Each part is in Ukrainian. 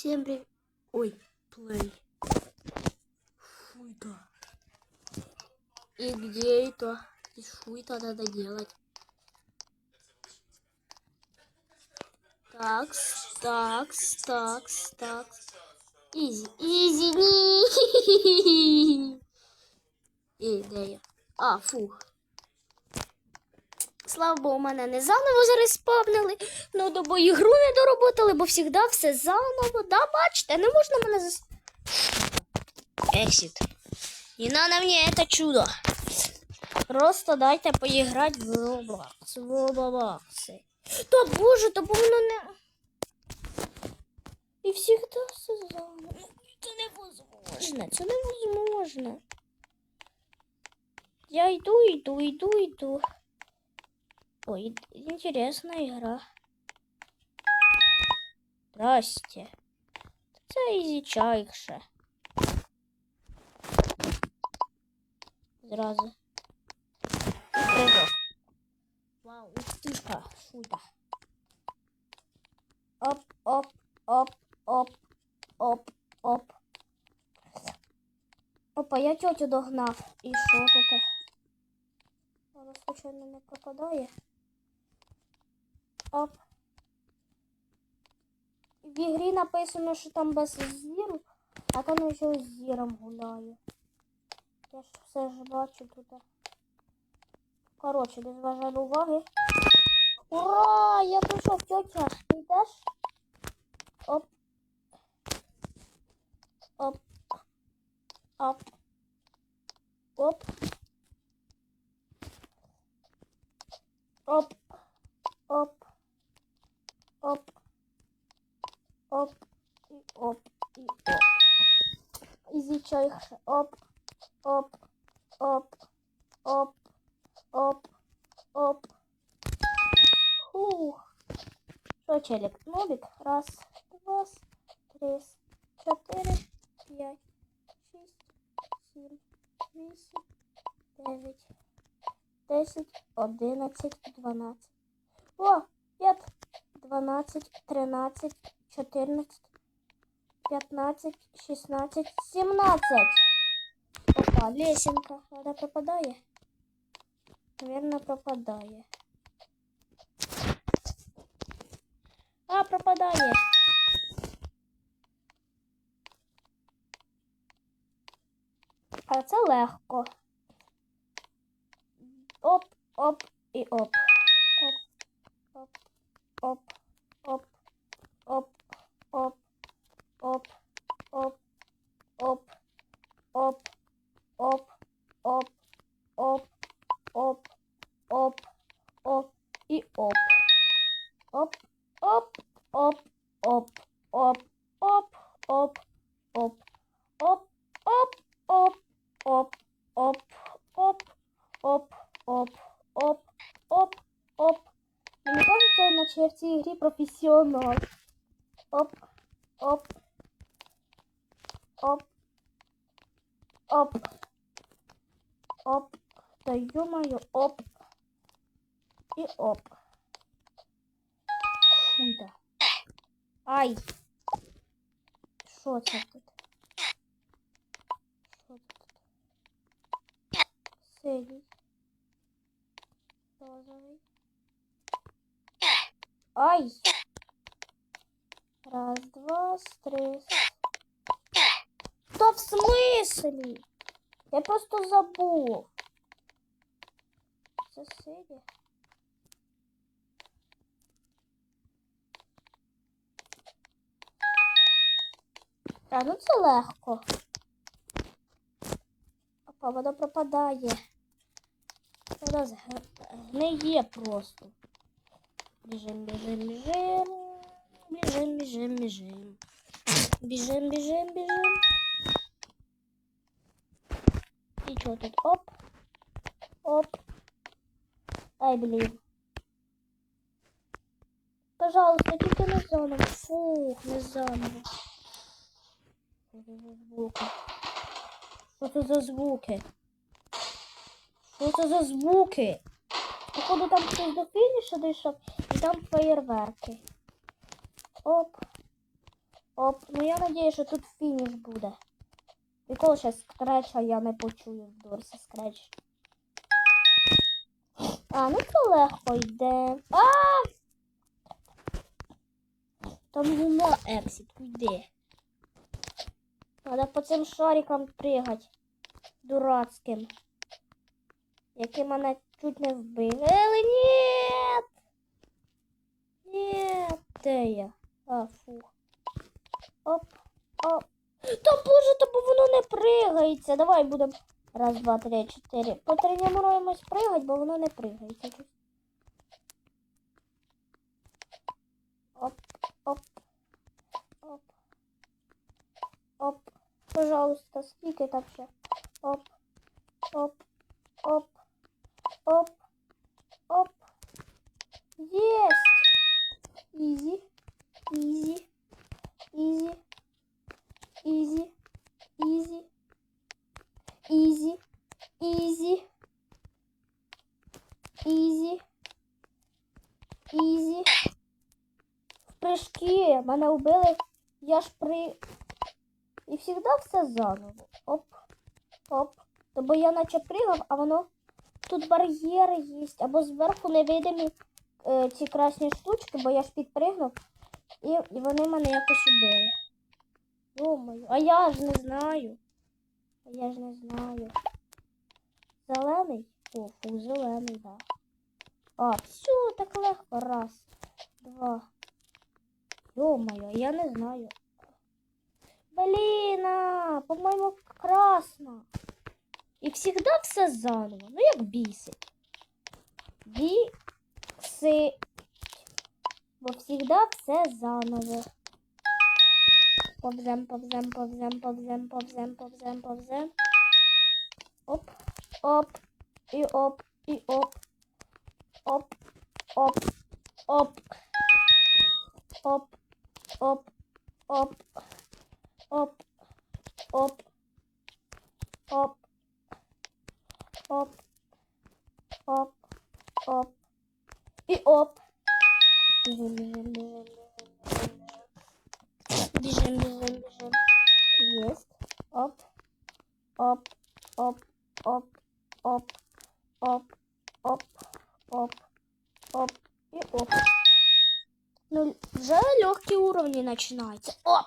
Всем привет. Ой, плей. Фу это. И где это? И что это надо делать? Такс, такс, такс, такс. Изи, изи, ні. І де я? А, фух. Слава Богу, мене не заново зареспавнили. Ну, до бо ігру не дороботали, бо завжди все заново. Да, бачите, не можна мене зас... Exit. Не надо мне это чудо. Просто дайте поиграть в Roblox. В Roblox. Та боже, та бо не... І завжди все заново. Ну, Це невозможно, це невозможно. Я йду, йду, йду, йду. Ой, интересная игра. Здрасте. Це ізічайше. Зразу. Вау, успішка. Шута. Оп, оп, оп, оп, оп, оп. Опа, я тетю догнав. І що тут? Вона случайно не пропадає. Оп. В ігрі написано, що там без зіру, а там я ще з зіром гуляю. Я ж все ж бачу тут. Коротше, без бажання уваги. Ура! Я прийшов, тетя. Ти йдеш? Оп. Оп. Оп. Оп. Оп. Оп. Оп. Оп. І оп. І оп. Ізічай. Оп. Оп. Оп. Оп. Оп. Оп. Фух. Що, челик? Нобик. Раз, два, три, чотири, п'ять, шість, сім, вісім, дев'ять, десять, одинадцять, дванадцять. О, п'ять, дванадцять, тринадцять, чотирнадцять, п'ятнадцять, шістнадцять, сімнадцять. Опа, лесенка. Вона пропадає? Наверно, пропадає. А, пропадає. А це легко. Оп, оп і. Оп, Up. Грі професіонал. Оп, оп, оп, оп, оп. Та ё-моё, оп. І оп. Фу, Ай. Що це тут? Що це тут? Синій. Розовий. Ай. Раз, два, три. Та в смислі? Я просто забув. Синій. А, ну це легко. Опа, вода пропадає. Вода зг- гниє просто. Біжим, біжим, біжим. Біжим, біжим, біжим. Біжим, біжим, біжим. І чого тут? Оп. Оп. Ай, блін. Пожалуйста, тільки не заново. Фух, не заново. Звуки? Що це за звуки? Що це за звуки? Походу там хтось до фінішу дійшов і там феєрверки. Оп. Оп, ну я надію, що тут фініш буде. Ніколи ще скреча я не почую в Дорсі скреч. А, ну це легко йде. А! Там гумо ексіт, йди. Надо по цим шарикам пригати. Дурацьким. Який мене чуть не вбив. Але ні! Ні, де я? А, фух. Оп, оп. Та боже, та бо воно не пригається. Давай будемо. Раз, два, три, чотири. Потренуємось пригати, бо воно не пригається. Оп, оп, оп. Оп. Пожалуйста, скільки там ще? Оп, оп, оп, оп, оп. Єсть! Ізі, ізі, ізі, ізі, ізі, ізі, ізі, ізі, ізі. В прыжки. Мене вбили, я ж при... І завжди все заново. Оп, оп. Тобто я наче пригав, а воно тут бар'єри є, або зверху невидимі е, ці красні штучки, бо я ж підпригнув, і, вони мене якось убили. Думаю, а я ж не знаю. А я ж не знаю. Зелений? О, фу, зелений, да. А, все, так легко. Раз, два. Ё-моё, я не знаю. Блін, по-моєму, красно. І завжди все заново. Ну, як бісить. Бісить. Бо завжди все заново. Повзем, повзем, повзем, повзем, повзем, повзем, повзем. Оп, оп, і оп, і оп. Оп, оп, оп. Оп, оп, оп. Оп, оп, оп, оп, оп, оп. І оп. Біжим, біжим, біжим, біжим, біжим, біжим, біжим. Єсть. Оп, оп, оп, оп, оп, оп, оп, оп, оп і оп. Ну, вже легкі уровні починаються. Оп!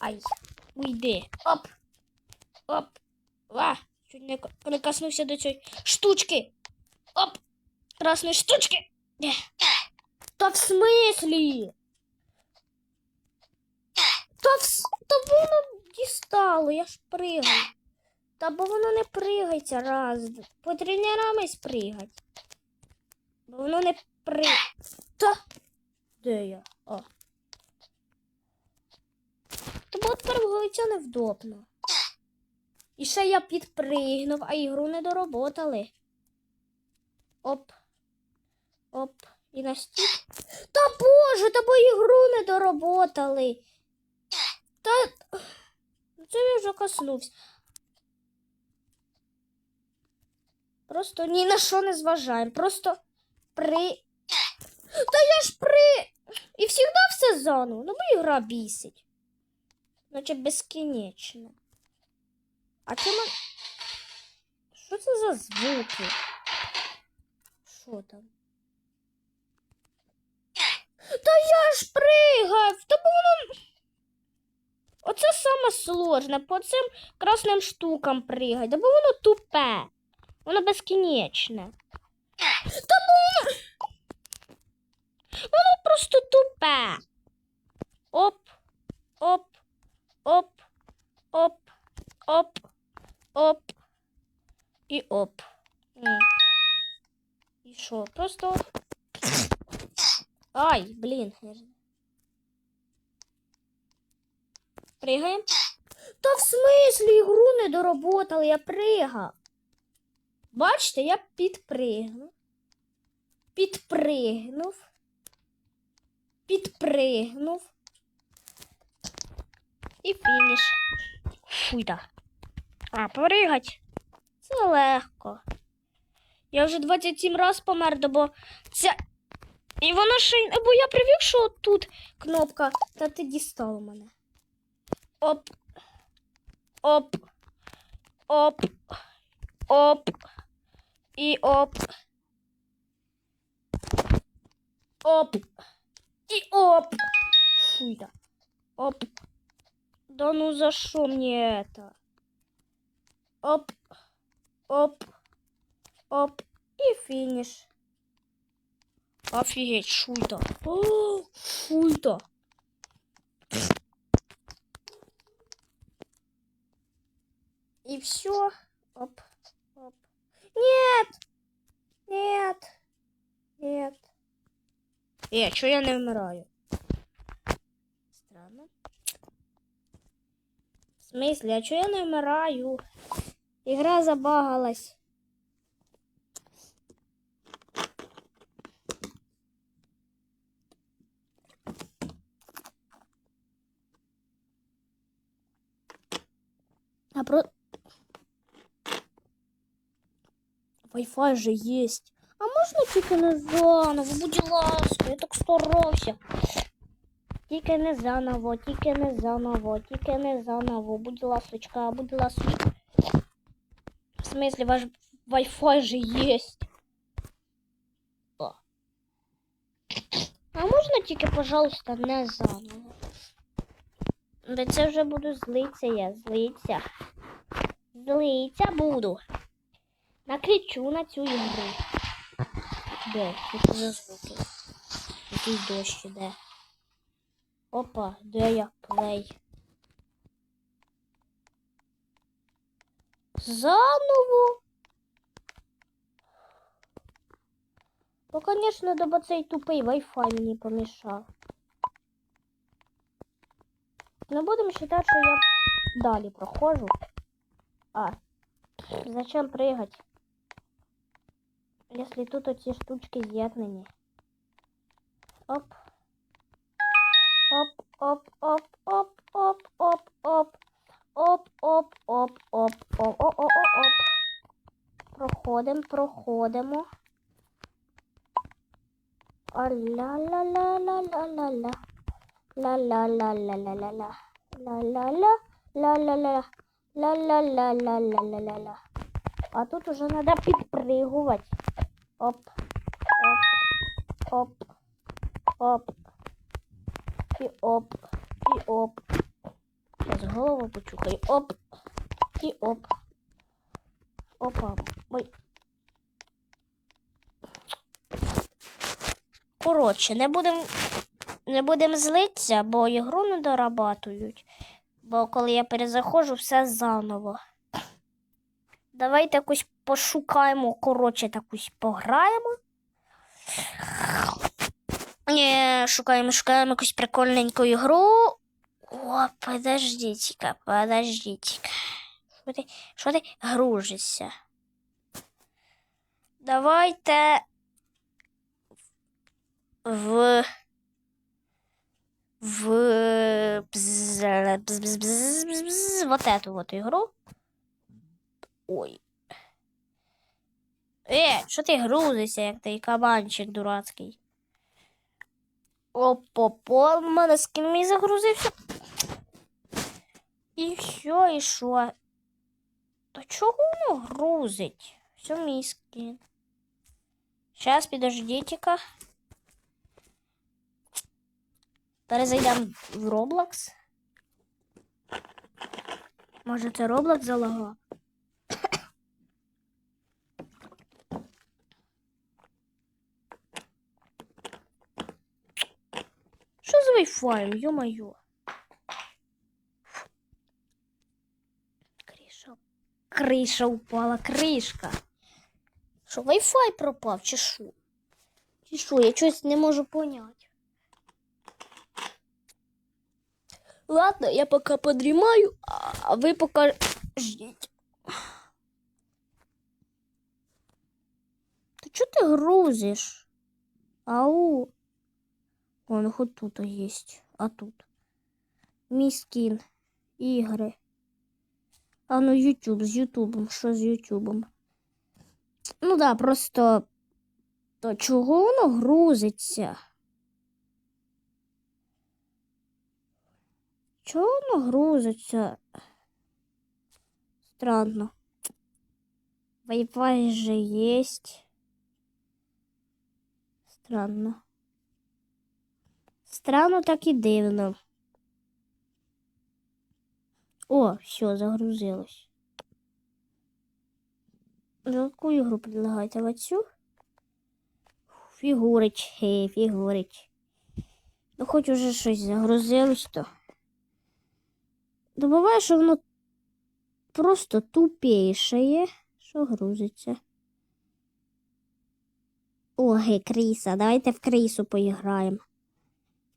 Ай, уйди. Оп. Оп. Ва. Чуть не к- прикоснувся до цієї штучки. Оп. Красної штучки. В смислі? Та, в... та воно дістало, я ж пригаю. Та бо воно не пригається раз. Потренуємось пригать. Бо воно не при... Та. Де я? О. Тепер вулиця невдобно. І ще я підпригнув, а ігру не дороботали. Оп. Оп. І настільки. Та боже, та бо ігру не дороботали. Та. Це я вже коснувся. Просто ні на що не зважаємо. Просто при. Та я ж при. І завжди все заново. Ну бо ігра бісить. Наче безкінечно. А чому? Що це за звуки? Що там? Та я ж пригав! Та воно. Оце саме сложне, по цим красним штукам пригать, та бо воно тупе. Воно безкінечне. Та бо воно. Воно просто тупе. Оп, оп, оп, оп, оп, оп і оп. І що? Просто. Ай, блін. я Пригаємо? Та в смислі ігру не дороботали, я пригав. Бачите, я підпригнув. Підпригнув. Підпригнув. І фініш. Фуй да. А, поригать. Це легко. Я вже 27 раз помер, бо ця. І воно ще й. Бо я привів, що тут кнопка. Та ти дістав мене. Оп. Оп. Оп. Оп. І оп. Оп. І оп. Фуй да. Оп. Да ну за что мне это? Оп. Оп. Оп. И финиш. Офигеть, шуйта. О, Шуйта. И все. Оп. Оп. Нет. Нет. Нет. Э, что я не вмираю? Странно. В смысле, а чого я не вмираю? Ігра забагалась. А про... Wi-Fi же есть. А можна тільки не заново, будь ласка, я так старався. Тільки не заново, тільки не заново, тільки не заново. Будь ласочка, будь ласочка. В смысле, ваш Wi-Fi же есть. О. А можна тільки, пожалуйста, не заново? Да це вже буду злиться я, злиться. Злиться буду. Накричу на цю ігру. Де? Це за звуки? Якийсь дощ іде. Опа, де я плей? Заново. Ну, конечно, да цей тупий Wi-Fi мені помішав. Ну будемо вважати, що я далі проходжу. А, зачем прыгать? Если тут эти штучки з'єднані. Оп. Оп, оп, оп, оп, оп, оп, оп. Оп, оп, оп, оп, оп, оп, оп, оп. Проходимо, проходимо. А-ля-ля-ла-ла-ля-ла-ля. Ла-ла-ла. Ла-ла-ла. Ла-ла-ла-ла-ла-ла-ла. А тут уже надо підпригувати. Оп. Оп. Оп. Оп. І оп. І оп. Зараз голову почухаю. Оп. І оп. Опа. Ой. Коротше, не будемо не будем злитися, бо ігру не дорабатують. Бо коли я перезаходжу, все заново. Давайте якусь пошукаємо, коротше, такусь пограємо. Ні, шукаємо, шукаємо якусь прикольненьку ігру. О, подождіть-ка, подождіть-ка. Що ти, що ти гружишся? Давайте в в вот эту вот игру. Ой. Е, що ти грузишся, як той кабанчик дурацький? Опа-по, в мене скін мій загрузився. І що, і що? Та чого воно грузить? Все мій скін. Сейчас, підождіть-ка. Перезайдемо в Roblox. Може, це Roblox залагав? Що з Wi-Fi, ё-моё? Криша. Криша упала, кришка. Що, Wi-Fi пропав, чи що? Чи що, я щось не можу поняти. Ладно, я пока подрімаю, а ви пока ждіть. Ти чого ти грузиш? Ау. Вон хоть тут есть. А тут. Мій скін. Ігри. А ну YouTube з Ютубом. Що з Ютубом? Ну да, просто. То чого воно грузиться? Чого воно грузиться? Странно. Wi-Fi же есть. Странно. Странно так і дивно. О, все, загрузилось. За яку ігру предлагаєте? В оцю? Фігурич, хе, фігурич. Ну, хоч уже щось загрузилось, то. Добуває, що воно просто тупейшає, що грузиться. О, ге, криса. Давайте в крису поіграємо.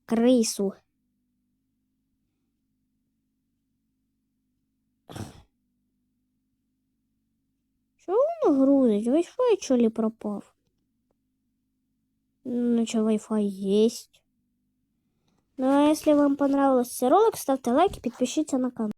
Крису. Чого воно грузить? Wi-Fi що ли пропав? Ну, что, Wi-Fi есть. Ну, а если вам понравился ролик, ставьте лайк и подпишитесь на канал.